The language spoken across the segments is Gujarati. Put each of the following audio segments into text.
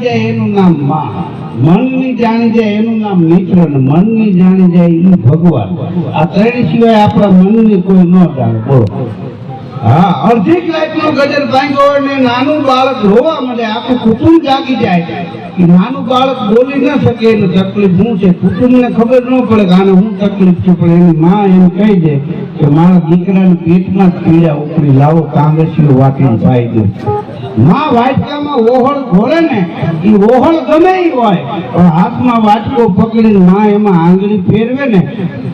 જાય એનું નામમાં. મનની જાણી જાય એનું નામ મિત્ર ને મનની જાણી જાય એ ભગવાન. આ ત્રણ સિવાય આપણા મનની કોઈ ન જાણે. બોલો. હા, અડધી લાઈટનો ગજર ભાંગ્યો ને નાનું બાળક રોવા મળે આખું કુટુંબ જાગી જાય. નાનું બાળક બોલી ના શકે એને તકલીફ શું છે? કુટુંબને ખબર ન પડે કે આને શું તકલીફ છે, પણ એની માં એમ કહી દે કે મારા દીકરાની પેટમાં જ પીડા ઉપડી લાવો કાંગસીઓ વાટીને ભાઈ દે. માં વાટકામાં ઓહળ ઘોળે ને એ ઓહળ ગમે ઈ હોય, પણ હાથમાં વાટકો પકડીને માં એમાં આંગળી ફેરવે ને,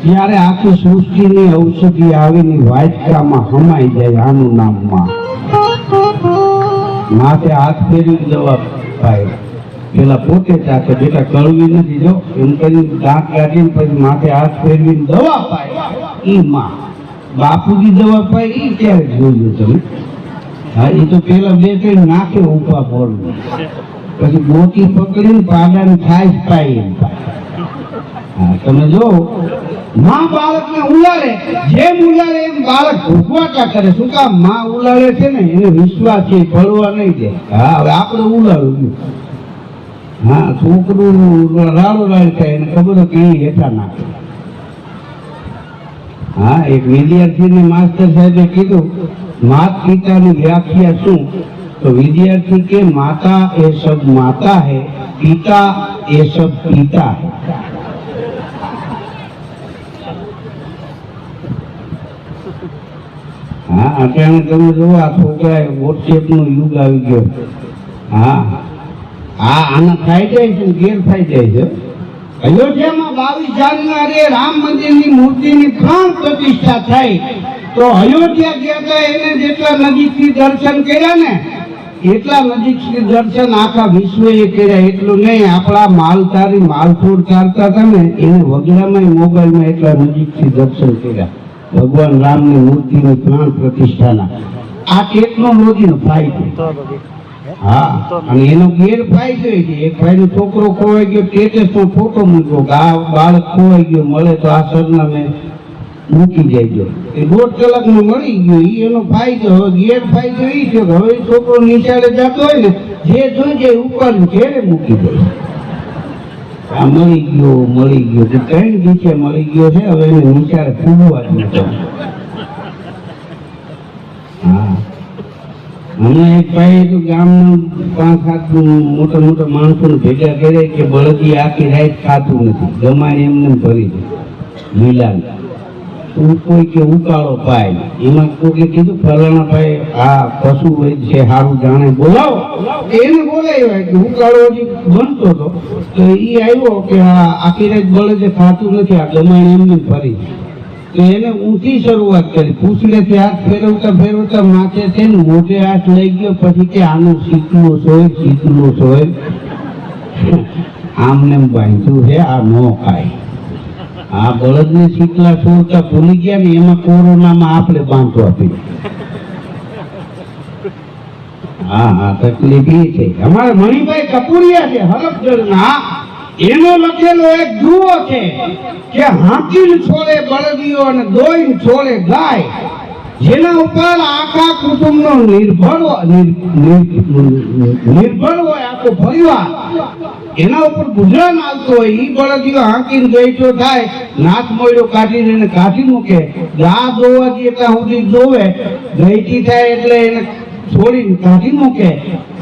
ત્યારે આખી સૃષ્ટિની ઔષધિ આવીને વાટકામાં હમાઈ જાય આનું નામમાં. માથે હાથ ફેરવી દવા પાય પેલા પોતે ચાકે, બેટા કળવી નથી, જો. એમ કરીને દાંત કાઢીને પછી માથે હાથ ફેરવીને દવા પાય. એ માં. બાપુજી દવા પાય એ ક્યારે જોયું તમે? હા એ તો પેલા બે ત્રણ નાખે ઉપા બોલવું પછી મોતી પકડીને પાડાને થાય પાય એમ હા, તમે જો. માં બાળકને ઉલાડે જેમ ઉલાડે એમ બાળક ભૂખવાટા કરે. શું કામ? માં ઉલાડે છે ને, એને વિશ્વાસ છે પડવા નહીં દે. હા, હવે આપણે ઉલાડવું હા છોકરું રાડો રાડ થાય એને ખબર કઈ હેઠા નાખે. હા, એક વિદ્યાર્થીને માસ્ટર સાહેબે કીધું, માત પિતાની વ્યાખ્યા શું? તો વિદ્યાર્થી કે, માતા એ સબ માતા હે, પિતા એ સબ પિતા હે. હા, અત્યારે તમે જુઓ, આ છોકરાએ વોટ્સએપનો યુગ આવી ગયો. હા. હા આના જાય છે ને જાય છે. અયોધ્યામાં બાવીસ જાન્યુઆરીએ રામ મંદિરની મૂર્તિની ત્રણ પ્રતિષ્ઠા થઈ. તો અયોધ્યા ગયા હતા એને જેટલા નજીકથી દર્શન કર્યા ને, એટલા નજીકથી દર્શન આખા વિશ્વએ કર્યા. એટલું નહીં, આપણા માલધારી માલખોર ચાલતા હતા ને, એને વગડામાં મોબાઈલમાં એટલા નજીકથી દર્શન કર્યા. ભગવાન રામની મૂર્તિની પ્રાણ પ્રતિષ્ઠાના. આ ટેકનોલોજીનો ફાયદો? હા, અને એનો ગેરફાયદો છે. એક ભાઈનો છોકરો ખોવાઈ ગયો સ્ટેટસમાં ફોટો મૂક્યો બાળક ખોવાઈ ગયો, મળે તો આ સરનામે મૂકી દેજો. એ દોઢ કલાકમાં મળી ગયો એનો ફાયદો, હવે ગેરફાયદો એ છે કે હવે છોકરો નિશાળે જતો હોય ને, જે જોઈ જાય ઉપર ઘેરે મૂકી દે. આ મળી ગયો મળી ગયો. તો ત્રણ નીચે મળી ગયો છે, હવે એને નિશાળે ફૂલવા જ નથી હા. હમણાં એક ભાઈ તો ગામના પાંચ સાત મોટા મોટા માણસોને ભેગા કરે કે બળદી આખી રાત ખાતું નથી. ગમાય એમને ભરી દે. લીલા તું કોઈ કે ઉકાળો પાય એમાં કોઈ કીધું, ફલાણા ભાઈ, આ પશુ વૈદ છે સારું જાણે. બોલાવો. એને બોલાવ્યા કે ઉકાળો હજી બનતો હતો તો એ આવ્યો કે આ આખી રાત બળદે ખાતું નથી, આ ગમાય એમને ભરી દે. એને ઊંચી શરૂઆત કરી. પૂછડેથી હાથ ફેરવતા ફેરવતા માથે છે ને મોઢે હાથ લઈ ગયો, પછી કે આનું શીતલું સોય શીતલું સોય. આમને બાંધ્યું છે, આ ન ખાય. આ બળદને શીતલા છોડતા ભૂલી ગયા ને એમાં કોરોનામાં આપણે બાંધો આપી હા હા, તકલીફ એ છે. અમારા મણિભાઈ કપૂરિયા છે હરફગઢના એનો લખેલો એક જુઓ છે કે હાથી છોડે બળદીઓ અને દોઈ છોડે ગાય, જેના ઉપર આખા કુટુંબનો નિર્ભર નિર્ભર હોય આખો પરિવાર. એના ઉપર ગુજરાન આવતો હોય, ઈ બળદીઓ હાંકીને ગઈઠો થાય, નાથ મોયડો કાઢીને એને કાઢી મૂકે. ગા દોવાથી એટલા સુધી દોવે ગઈઠી થાય એટલે એને છોડીને કાઢી મૂકે.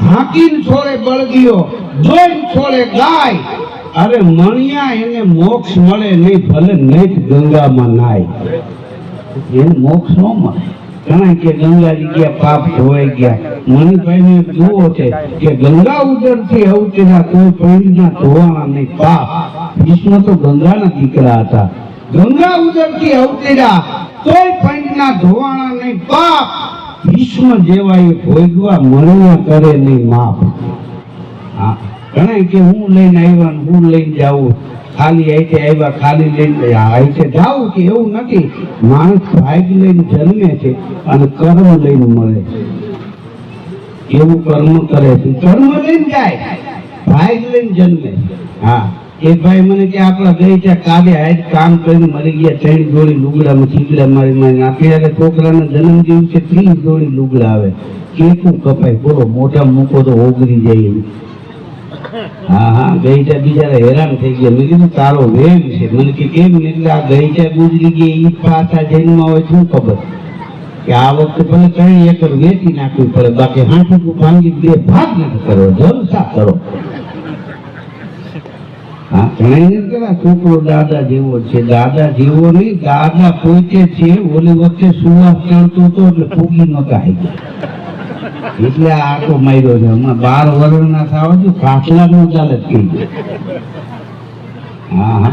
હાંકીને છોડે બળદીઓ જોઈને છોડે ગાય અરે મણિયા એને મોક્ષ મળે નહીં, ભલે નહીં ગંગામાં નાય. એને મોક્ષ ન મળે. ઘણા કે ગંગાજી ગયા, પાપ ધોવાઈ ગયા. મણિભાઈ ને જુઓ છે કે ગંગા ઉદરથી અવતેના કોઈ પૈણના ધોવાના નહીં, પાપ. વિષ્ણુ તો ગંગાના દીકરા હતા. ગંગા ઉદરથી અવતેરા કોઈ પૈણના ધોવાના નહીં, પાપ. ભીષ્મ જેવા એ ભોગવા મણિયા કરે નહીં માપ હા. ઘણા કે હું લઈને આવ્યા હું લઈને જાઉં. ખાલી આઈટે આવ્યા, ખાલી લઈને આઈટે જાઉં કે એવું નથી. માણસ ભાગ લઈને જન્મે છે અને કર્મ લઈને મળે એવું કર્મ કરે છે. કર્મ લઈને જાય. ભાગ લઈને જન્મે હા. એક ભાઈ મને કે આપણા ગઈ ત્યાં કાલે આજ કામ કરીને મરી ગયા, ત્રણ જોડી લુગડામાં ચીગડા મારી મારી અત્યારે છોકરાના જન્મ દિવસે ત્રીસ જોડી લુગડા આવે. કેકું કપાય? બોલો મોઢા મૂકો તો ઓગળી જાય હા હા ગઈચા છોકરો દાદા જેવો છે. દાદા જેવો નહીં, દાદા પોતે છે, ઓલી વખતે સુવાસ ચડતો હતો એટલે ફૂગી નતા આવી એટલે આટો માર્યો છે. હમણાં બાર વર્ષના થાવ છું કાકલા નો ચાલે કહી ગયો હા હા.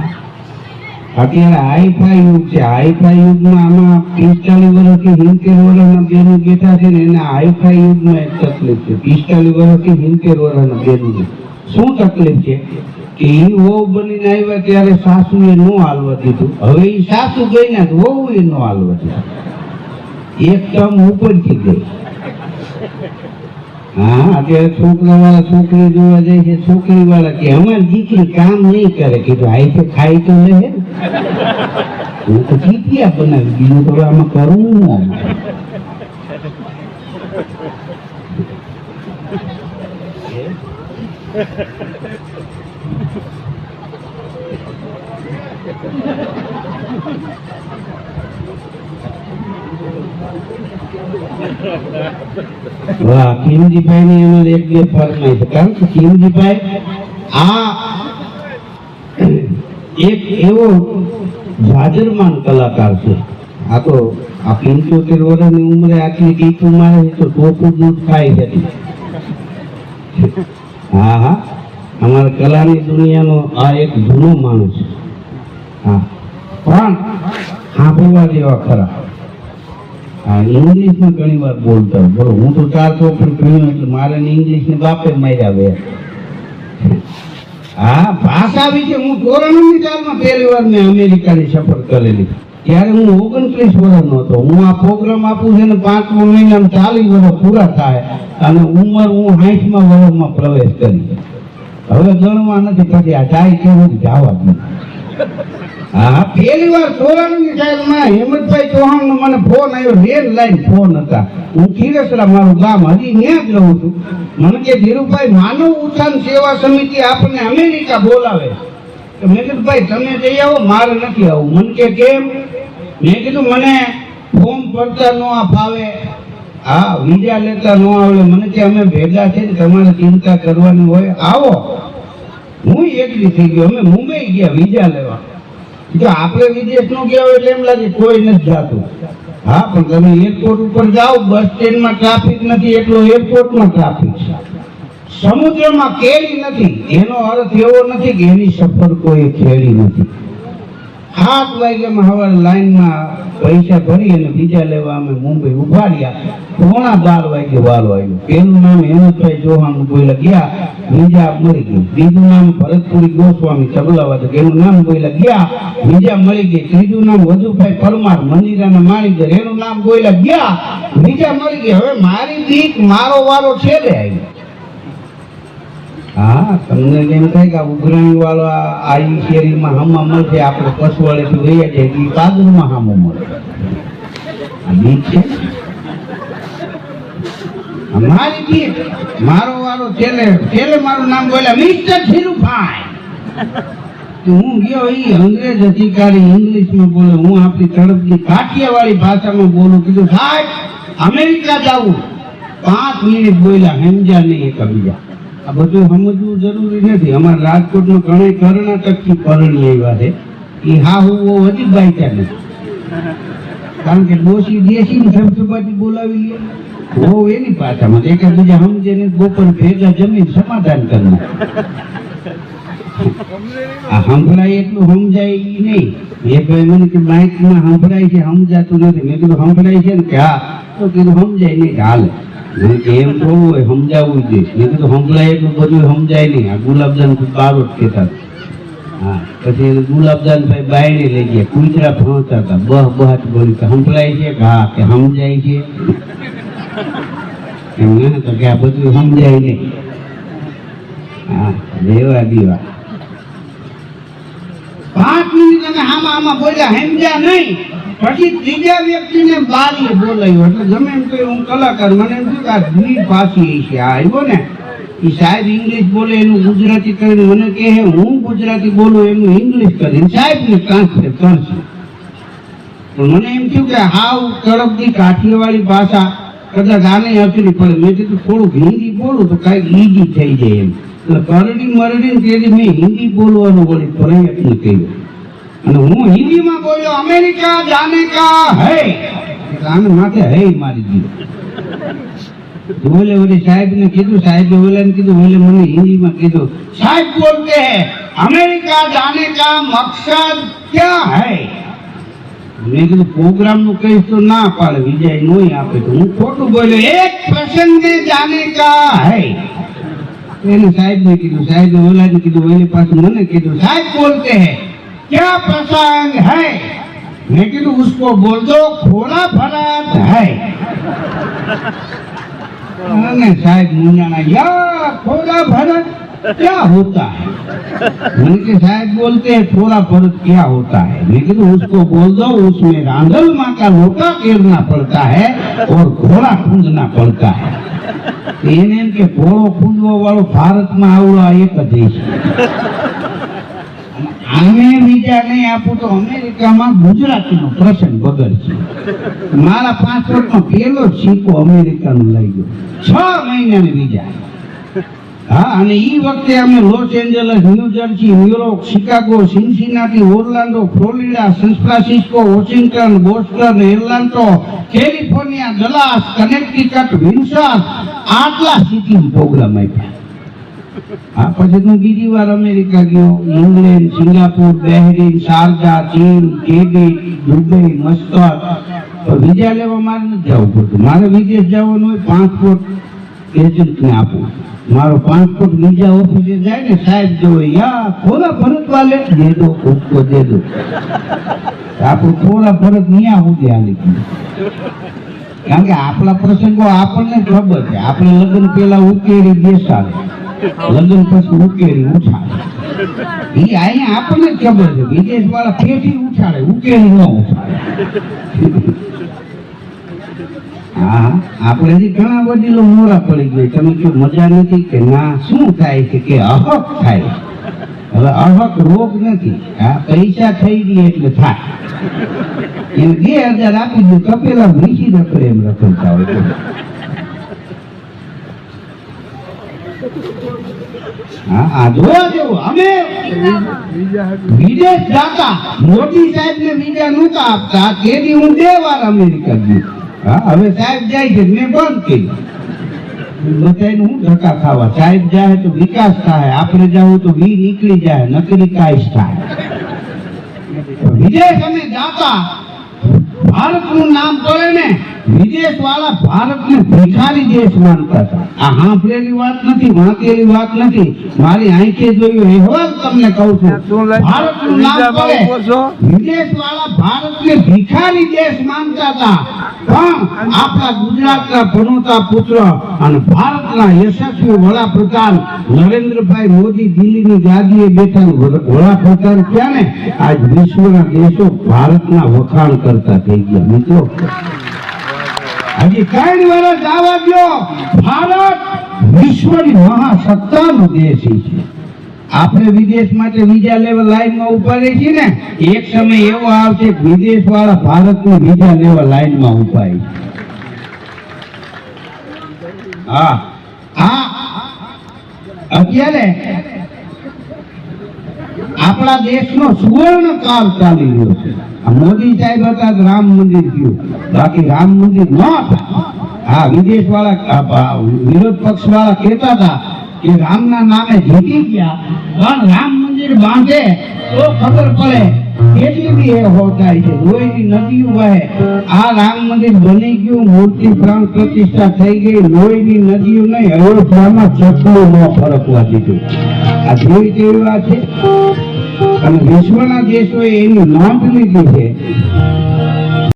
અત્યારે હાઈફાઈ યુગ છે. હાઈફાઈ યુગમાં આમાં પિસ્તાલીસ વર્ષથી સિત્તેર વર્ષના બેનો બેઠા છે ને એના હાઈફાઈ યુગમાં એક તકલીફ છે. પિસ્તાલીસ વર્ષથી સિત્તેર વર્ષના બેનો શું તકલીફ છે? કે એ વહુ બનીને આવ્યા ત્યારે સાસુએ નો હાલવા દીધું. હવે એ સાસુ ગઈ ને વહુ એ નો હાલવા દીધું. એક ટર્મ ઉપરથી ગઈ. હા, અત્યારે છોકરા વાળા છોકરી જોવા જાય છે છોકરી વાળા કે, અમારી દીકરી કામ નહીં કરે કીધું આઈ તો ખાઈ તો લે હું તો ચીપિયા બનાવી બીજું તો આમાં કરવું ન અમારે. વાહની એનો એક બે ફરમાઈ છે. કારણ કે કિમજીભાઈ આ એક એવો જાજરમાન કલાકાર છે. આ તો આ પંચોતેર વર્ષની ઉંમરે આટલી ગીતું મારે તો ટોપું દૂધ ખાઈ હતી હા હા. અમારા કલાની દુનિયાનો આ એક જૂનો માણસ હા. પણ સાંભળવા જેવા ખરા. હા ઇંગ્લિશમાં ઘણી વાર બોલતા. બોલો, હું તો ચાર ચોપડી ભણ્યો એટલે મારે ઇંગ્લિશ ને બાપે માર્યા બે. હા, ભાષા વિશે હું ધોરણની ચારમાં પહેલી વાર મેં અમેરિકાની સફર કરેલી. ત્યારે હું ઓગણત્રીસ વર્ષનો હતો. હું આ પ્રોગ્રામ આપું છું ને પાંચમો મહિનામાં ચાલીસ વર્ષ પૂરા થાય અને ઉંમર હું સાઠમાં વર્ષમાં પ્રવેશ કરી. હવે ગણવા નથી પછી આ જાય કેવું જવા જ નથી હા? પહેલી વાર ચોરાણું સાહેબમાં હેમંતભાઈ ચૌહાણનો મને ફોન આવ્યો રેલ લાઈન ફોન હતા. હું ખીરસરા, મારું ગામ હજી ત્યાં જ રહું છું. મને કે, ધીરુભાઈ, માનવ ઉત્થાન સેવા સમિતિ આપણને અમેરિકા બોલાવે. તો મેં કીધું, ભાઈ, તમે જઈ આવો, મારે નથી આવું. મને કે, કેમ? મેં કીધું, મને ફોર્મ ભરતા ન ફાવે. હા વિઝા લેતા ન આવડે મને કે, અમે ભેગા છે ને તમારે ચિંતા કરવાની હોય. આવો. હું એકલી થઈ ગયો. અમે મુંબઈ ગયા વિઝા લેવા. જો આપણે વિદેશનું ગયા હોય એટલે એમ લાગે કોઈ નથી જાતું. હા, પણ તમે એરપોર્ટ ઉપર જાઓ બસ સ્ટેન્ડમાં ટ્રાફિક નથી, એટલો એરપોર્ટમાં ટ્રાફિક છે. સમુદ્રમાં કેરી નથી, એનો અર્થ એવો નથી કે એની સફર કોઈ ખેડી નથી. સાત વાગ્યામાં સવારે લાઈનમાં પૈસા ભરી અને બીજા લેવા અમે મુંબઈ ઉભાડ્યા પોણા બાર વાગે વાલો આવ્યો પેલું નામ હેમંતભાઈ ચૌહાણ બોલ્યા ગયા, બીજા મળી ગયું. બીજું નામ ભરતપુરી ગોસ્વામી તબલાવાદ એનું નામ બોલ્યા ગયા, બીજા મરી ગઈ. ત્રીજું નામ વજુભાઈ પરમાર, મંદિરાના માણીગર એનું નામ બોલ્યા ગયા, બીજા મળી ગયા હવે મારી દીક, મારો વારો છેલ્લે આવ્યો. હા, તમને એમ થાય કે ઉઘરાણી વાળો આ શેરીમાં હમવા મળશે આપણે પસવાળેથી રહ્યા જાય એ પાદરમાં હામો મળે બીજ છે મારી બીક મારો વાળો છેલ્લે છેલ્લે મારું નામ બોલ્યા, મિસ્ટર ધીરુભાઈ. હું ગયો એ અંગ્રેજ અધિકારી ઇંગ્લિશમાં બોલે, હું આપણી તરફની કાઠિયાવાડી ભાષામાં બોલું, કીધું, સાહેબ, અમેરિકા જાવું. પાંચ મિનિટ બોલ્યા સમજ્યા નહીં એકબીજા આ બધું સમજવું જરૂરી નથી. અમારા રાજકોટમાં ઘણા કર્ણાટકથી પરણી આવ્યા છે. એ હા હું હજી બાઈકા નથી. કારણ કે ડોસી દેશી ને સબસબાથી બોલાવી લે. બહુ એની પાછામાં. એકબીજા સમજે ને બપોર ભેગા જમીન સમાધાન કરવું. આ સંભળાય એટલું સમજાય નહીં. એ ભાઈ મને કે માઇકમાં સંભળાય છે, સમજાતું નથી. મેં કીધું સંભળાય છે ને કે હા. તો કીધું, સમજાય નહીં હાલ. એમ થોડું હોય સમજાવવું જોઈએ મેં કીધું સંભળાય એટલું બધું સમજાય નહીં. આ ગુલાબજાન બારો જ કહેતા હા, પછી ગુલાબજાન ભાઈ બાયણે લઈ ગયા કુતરા ફોંચતા હતા. બહ બહાટ બોલી સંભળાય છે? કે, હા, કે સમજાય છે. એમ ના, તો કે આ બધું સમજાય નહીં. હા દેવા દીવા. પાંચ મિનિટ તમે આમાં આમાં બોલ્યા સમજ્યા નહીં. પછી ત્રીજા વ્યક્તિને બારીએ બોલાવ્યો એટલે ગમે એમ કહ્યું હું કલાકાર મને એમ થયું કે આ દ્વિભાષી છે. આ આવ્યો ને એ સાહેબ ઇંગ્લિશ બોલે એનું ગુજરાતી કરીને મને કહે છે, હું ગુજરાતી બોલું એનું ઇંગ્લિશ કરીને. સાહેબને ટ્રાન્સલેટ કરશે પણ મને એમ થયું કે હાવ તડપથી કાઠિયાવાડી ભાષા કદાચ આને અચરી પડે. મેં કીધું થોડુંક હિન્દી બોલું તો કાંઈક ઈઝી થઈ જાય એમ. કરડી મરડી તેથી મેં હિન્દી બોલવાનો વળી પ્રયત્ન કર્યો અને હું હિન્દીમાં બોલ્યો, અમેરિકા જાને કા હૈ આને માથે હૈ મારી દીધો. બોલે ઓલે સાહેબ ને કીધું, સાહેબ ઓલે ને કીધું, ઓલે મને હિન્દીમાં કીધું, સાહેબ બોલતે હૈ, અમેરિકા જાને કા મકસદ ક્યા હૈ? મેં કીધું પ્રોગ્રામનું કહીશ તો ના પાડે, વિજય નો આપે. તો હું ખોટું બોલ્યો, એક પ્રસંગ જાને કા હૈ. એનું સાહેબ ને કીધું, સાહેબ ને ઓલા ને કીધું એની પાસે મને કીધું, સાહેબ બોલતે હે, ક્યા પ્રસંગ હૈ? મેં કીધું, ઉસકો બોલ દો ખોલા ફરાત હૈ. અને સાહેબ મુનાના યા ખોલા ફરાત क्या होता है मैंने कहा साहब बोलते हैं थोड़ा फर्क क्या होता है मैं कहा उसको बोल दो उसमें रांधल माँ का लोटा घेरना पड़ता है और घोड़ा खूंदना पड़ता है તો એને એમ કે ઘોડો ખૂંદવો વાળો ભારતમાં આવડો આ એક જ દેશ છે. અને આને બીજા નહીં આપું તો અમેરિકામાં ગુજરાતીનો પ્રસંગ બગડશે મારા પાસપોર્ટનો પહેલો જ સિક્કો અમેરિકાનો લઈ ગયો છ મહિનાની બીજા હા, અને ઈ વખતે અમે Los Angeles, New Jersey New York Chicago, Cincinnati Orlando Florida San Washington, Boston, Atlanta, California, Dallas, Connecticut Windsor આટલા સિટી પ્રોગ્રામ આપ્યા. આ પછી હું બીજી વાર અમેરિકા ગયો. ઇંગ્લેન્ડ, સિંગાપુર, બહેરીન શારજા ચીન કેબી દુબઈ, મસ્કત. વિઝા લેવા મારે નથી જવું પડતું. મારે વિદેશ જવાનું હોય પાસપોર્ટ એજન્ટને આપું મારો પાંચ ફૂટ બીજા ઓફિસે જાય ને, સાહેબ જો યા થોડા ફરત વાલે દે દો ઉપકો દે દો. આપણું થોડા ફરત ન્યા સુધી લીધું કારણ કે આપણા પ્રસંગો આપણને ખબર છે. આપણે લગ્ન પેલા ઉકેરી બેસાડે. લગ્ન પછી ઉકેરી ઉછાડે એ અહીંયા આપણને જ ખબર છે. વિદેશ વાળા પેટી ઉછાડે ઉકેરી ન ઉછાળે. હા, આપણે ઘણા વડીલો મોરા પડી ગયા. તમે જો મજા નથી કે ના? શું થાય છે કે અહક થાય? હવે અહક રોગ નથી. આ પૈસા થઈ ગઈ એટલે થાય. એને બે હજાર આપી દઉં કપેલા મીઠી રખડે એમ રખડતા હોય વાર અમેરિકા હવે સાહેબ જાય છે, મેં બંધ કર્યું બધાને હું ધક્કા ખાવા. સાહેબ જાય તો વિકાસ થાય, આપણે જાવું તો વી નીકળી જાય, નકરી કાંઈ થાય. વિદેશ અમે જાતા. ભારતનું નામ પડે ને વિદેશ વાળા ભારતને ભિખારી દેશ માનતા હતા. આ હાંફલેલી વાત નથી વાંકેલી વાત નથી. મારી આંખે જોયું અહેવાલ તમને કહું છું. ભારતનું નામ પડે વિદેશ વાળા ભારતને ભિખારી દેશ માનતા હતા. પણ આપણા ગુજરાતના ભણોતા પુત્ર અને ભારતના યશસ્વી વડાપ્રધાન નરેન્દ્રભાઈ મોદી દિલ્હીની ગાદીએ બેઠા ને વડા- વડાપ્રધાન થયા ને આજ વિશ્વના દેશો ભારતના વખાણ કરતા થઈ ગયા. મિત્રો હજી ત્રણ વર્ષ આવવા દો ભારત વિશ્વની મહાસત્તાનો દેશ છે. આપણે વિદેશ માટે વિઝા લેવા લાઈનમાં ઊભા રહી છીએ ને, એક સમય એવો આવશે વિદેશ વાળા ભારતની વિઝા લેવા લાઈનમાં ઊભા. હા. હા. અત્યારે આપણા દેશનો સુવર્ણ કાળ ચાલી રહ્યો છે. મોદી સાહેબ હતા રામ મંદિર થયું. બાકી રામ મંદિર ન હતા. હા વિદેશ વાળા વિરોધ પક્ષ વાળા કહેતા હતા કે રામના નામે જીતી ગયા. પણ રામ મંદિર બાંધે તો ખબર પડે કેટલી બી એ છે. લોહીની નદીઓ વહે આ રામ મંદિર બની ગયું, મૂર્તિ પ્રાણ પ્રતિષ્ઠા થઈ ગઈ લોહીની નદીઓ નહીં, અયોધ્યામાં ચકલું ન ફરકવા દીધું. આ જેવી તેવી વાત છે. અને વિશ્વના દેશોએ એની નોંધ લીધી છે.